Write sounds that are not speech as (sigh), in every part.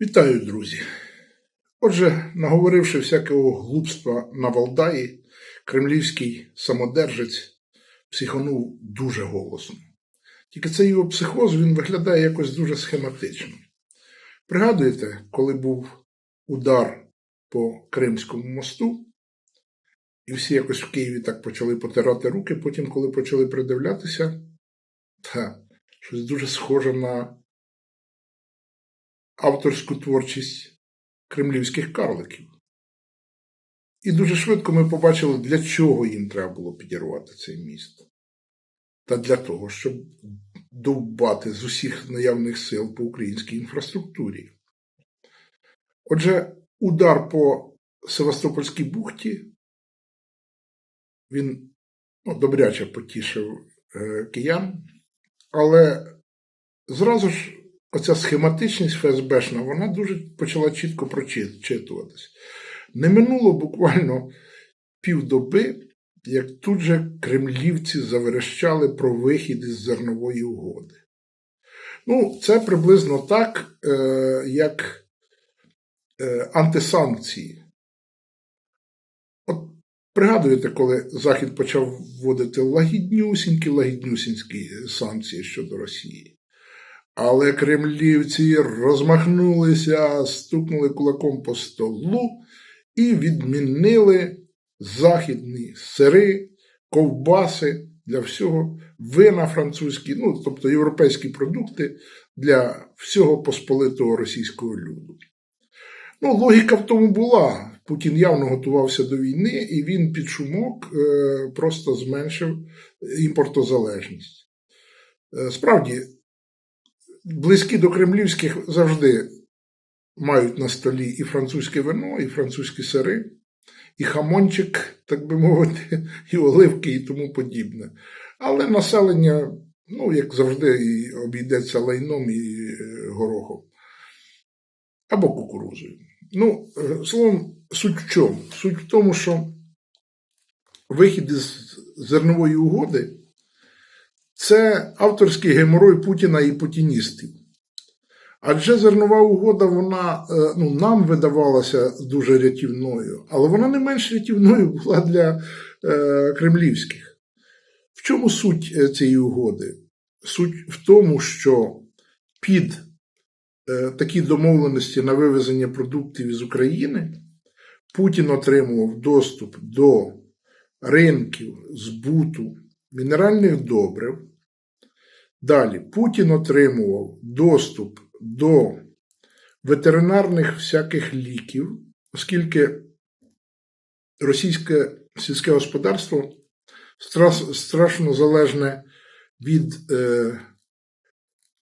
Вітаю, друзі! Отже, наговоривши всякого глупства на Валдаї, кремлівський самодержець психонув дуже голосно. Тільки цей його психоз він виглядає якось дуже схематично. Пригадуєте, коли був удар по Кримському мосту, і всі якось в Києві так почали потирати руки, потім, коли почали придивлятися, та щось дуже схоже на авторську творчість кремлівських карликів. І дуже швидко ми побачили, для чого їм треба було підірвати цей міст. Та для того, щоб довбати з усіх наявних сил по українській інфраструктурі. Отже, удар по Севастопольській бухті він ну, добряче потішив е, киян, але зразу ж оця схематичність ФСБшна, вона дуже почала чітко прочитуватись. Не минуло буквально півдоби, як тут же кремлівці заверещали про вихід із зернової угоди. Ну, це приблизно так, е, як е, антисанкції. От пригадуєте, коли Захід почав вводити лагіднюсінькі, лагіднюсінькі санкції щодо Росії. Але кремлівці розмахнулися, стукнули кулаком по столу і відмінили західні сири, ковбаси для всього, вина французькі, ну, тобто європейські продукти для всього посполитого російського люду. Ну, логіка в тому була. Путін явно готувався до війни, і він під шумок е, просто зменшив імпортозалежність. Е, справді, близькі до кремлівських завжди мають на столі і французьке вино, і французькі сири, і хамончик, так би мовити, (laughs) і оливки, і тому подібне. Але населення, ну, як завжди, і обійдеться лайном і е, горохом. Або кукурузою. Ну, е, словом, суть в чому? Суть в тому, що вихід із зернової угоди це авторський геморой Путіна і путіністів. Адже зернова угода, вона ну, нам видавалася дуже рятівною, але вона не менш рятівною була для е, кремлівських. В чому суть цієї угоди? Суть в тому, що під е, такі домовленості на вивезення продуктів із України Путін отримував доступ до ринків збуту мінеральних добрив. Далі Путін отримував доступ до ветеринарних всяких ліків, оскільки російське сільське господарство страшно залежне від е,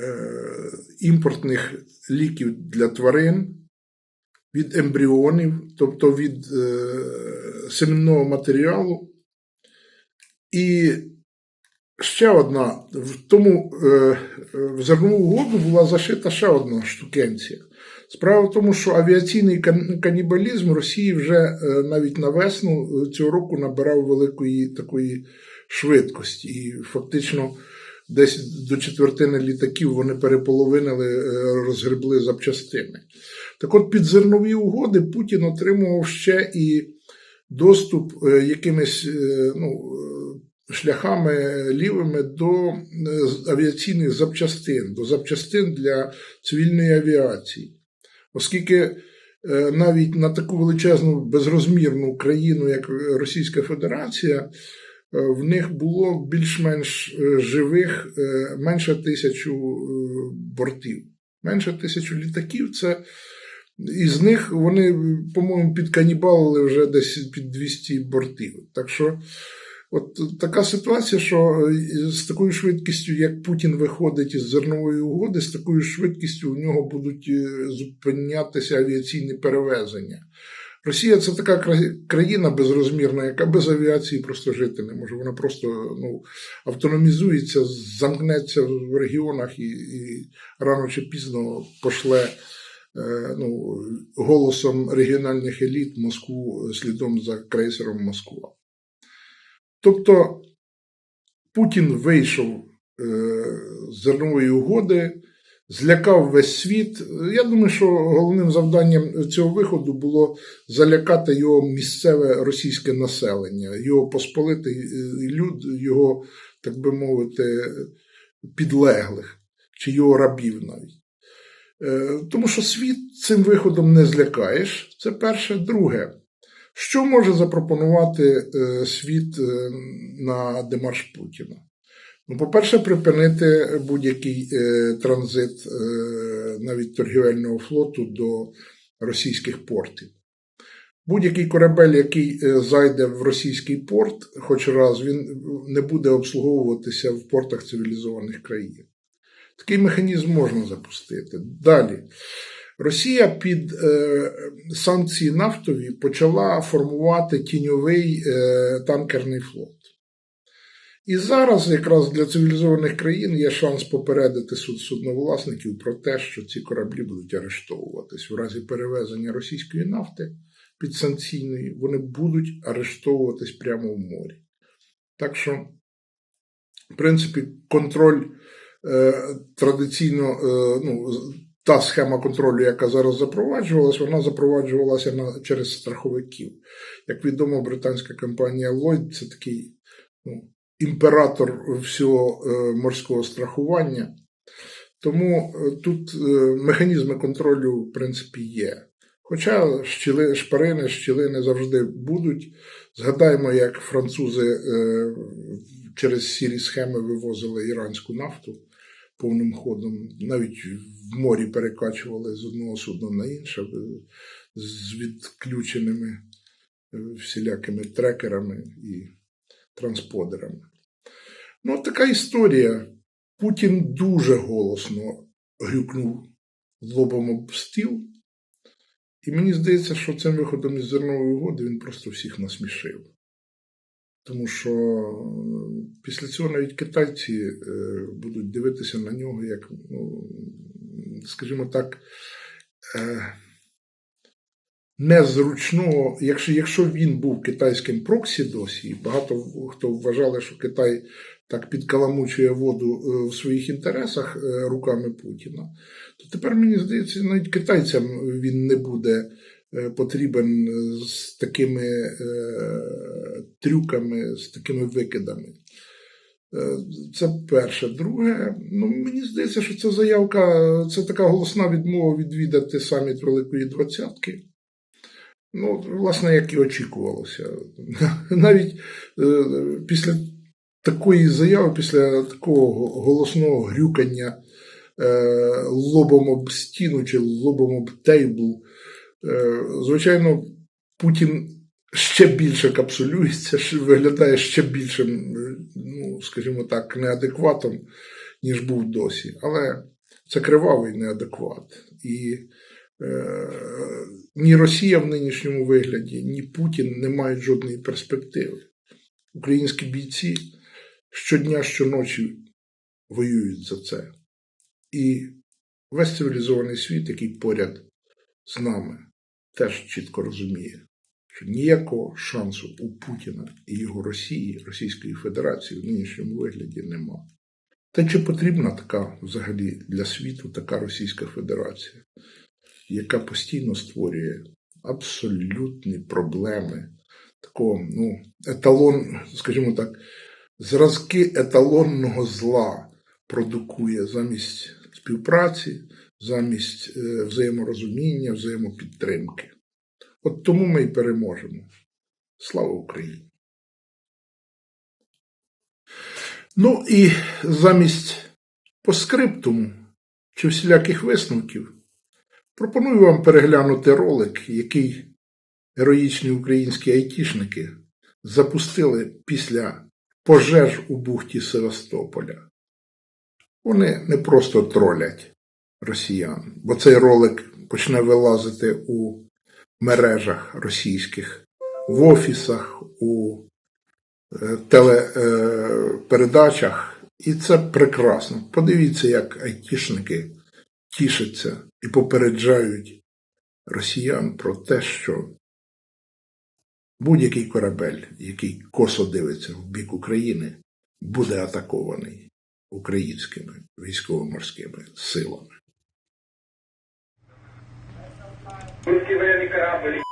е, імпортних ліків для тварин, від ембріонів, тобто від е, семенного матеріалу. І ще одна, в тому е, в зернову угоду була зашита ще одна штукенція. Справа в тому, що авіаційний канібалізм Росії вже е, навіть на весну цього року набирав великої такої швидкості. І фактично десь до четвертини літаків вони переполовинили, е, розгребли запчастини. Так от під зернові угоди Путін отримував ще і доступ якимись ну, шляхами лівими до е, авіаційних запчастин, до запчастин для цивільної авіації. Оскільки е, навіть на таку величезну безрозмірну країну, як Російська Федерація, е, в них було більш-менш живих менше тисячу бортів. Менше тисячу літаків це. Із них вони, по-моєму, підканібалили вже десь під 200 бортів. Так що От така ситуація, що е, з такою швидкістю, як Путін виходить із зернової угоди, з такою швидкістю у нього будуть е, зупинятися авіаційні перевезення. Росія це така країна безрозмірна, яка без авіації просто жити не може. Вона просто ну, автономізується, замкнеться в регіонах і, і рано чи пізно пошле е, ну, голосом регіональних еліт Москву слідом за крейсером Москва. Тобто Путін вийшов е, з зернової угоди злякав весь світ. Я думаю, що головним завданням цього виходу було залякати його місцеве російське населення, його посполитий е, люд, його, так би мовити, підлеглих чи його рабів навіть. Е, Тому що світ цим виходом не злякаєш. Це перше. Друге, що може запропонувати е, світ е, на демарш Путіна? Ну, по-перше, припинити будь-який е, транзит навіть торгівельного флоту до російських портів. Будь-який корабель, який зайде в російський порт, хоч раз, він не буде обслуговуватися в портах цивілізованих країн. Такий механізм можна запустити. Далі. Росія під е, санкції нафтові почала формувати тіньовий е, танкерний флот. І зараз якраз для цивілізованих країн є шанс попередити суд судновласників про те, що ці кораблі будуть арештовуватись. В разі перевезення російської нафти підсанкційної, вони будуть арештовуватись прямо в морі. Так що, в принципі, контроль е, традиційно, е, ну, та схема контролю, яка зараз запроваджувалась, вона запроваджувалася на, через страховиків. Як відомо, британська компанія Lloyd це такий ну, імператор всього е, морського страхування. Тому е, тут е, механізми контролю, в принципі, є. Хоча щіли, шпарини, щілини завжди будуть. Згадаємо, як французи е, через сірі схеми вивозили іранську нафту повним ходом, навіть в морі перекачували з одного судна на інше е, з відключеними е, всілякими трекерами і трансподерами. Ну, така історія. Путін дуже голосно грюкнув лобом об стіл. І мені здається, що цим виходом із зернової угоди він просто всіх насмішив. Тому що після цього навіть китайці е, будуть дивитися на нього як, ну, скажімо так, е, незручного, якщо, якщо він був китайським проксі досі, і багато хто вважали, що Китай так підкаламучує воду е, в своїх інтересах руками Путіна, то тепер мені здається, навіть китайцям він не буде потрібен з такими е, трюками, з такими викидами. Е, Це перше. Друге, ну мені здається, що ця заявка це така голосна відмова відвідати саміт Великої Двадцятки. Ну, власне, як і очікувалося. (laughs) Навіть е, після такої заяви, після такого голосного грюкання е, лобом об стіну чи лобом об тейбл, е, звичайно, Путін ще більше капсулюється, виглядає ще більшим, ну, скажімо так, неадекватом, ніж був досі. Але це кривавий неадекват. І е, ні Росія в нинішньому вигляді, ні Путін не мають жодної перспективи. Українські бійці щодня, щоночі воюють за це. І весь цивілізований світ, який поряд з нами, теж чітко розуміє, що ніякого шансу у Путіна і його Росії, Російської Федерації в нинішньому вигляді нема. Та чи потрібна така взагалі для світу така Російська Федерація, яка постійно створює абсолютні проблеми, такого, ну, еталон, скажімо так, зразки еталонного зла продукує замість співпраці, замість е, взаєморозуміння, взаємопідтримки. От тому ми й переможемо. Слава Україні! Ну і замість поскриптуму чи всіляких висновків пропоную вам переглянути ролик, який героїчні українські айтішники запустили після пожеж у бухті Севастополя. Вони не просто тролять росіян, бо цей ролик почне вилазити у мережах російських, в офісах, у е, телепередачах. І це прекрасно. Подивіться, як айтішники тішаться і попереджають росіян про те, що будь-який корабель, який косо дивиться в бік України, буде атакований. українськими військово-морськими силами. esperava ele.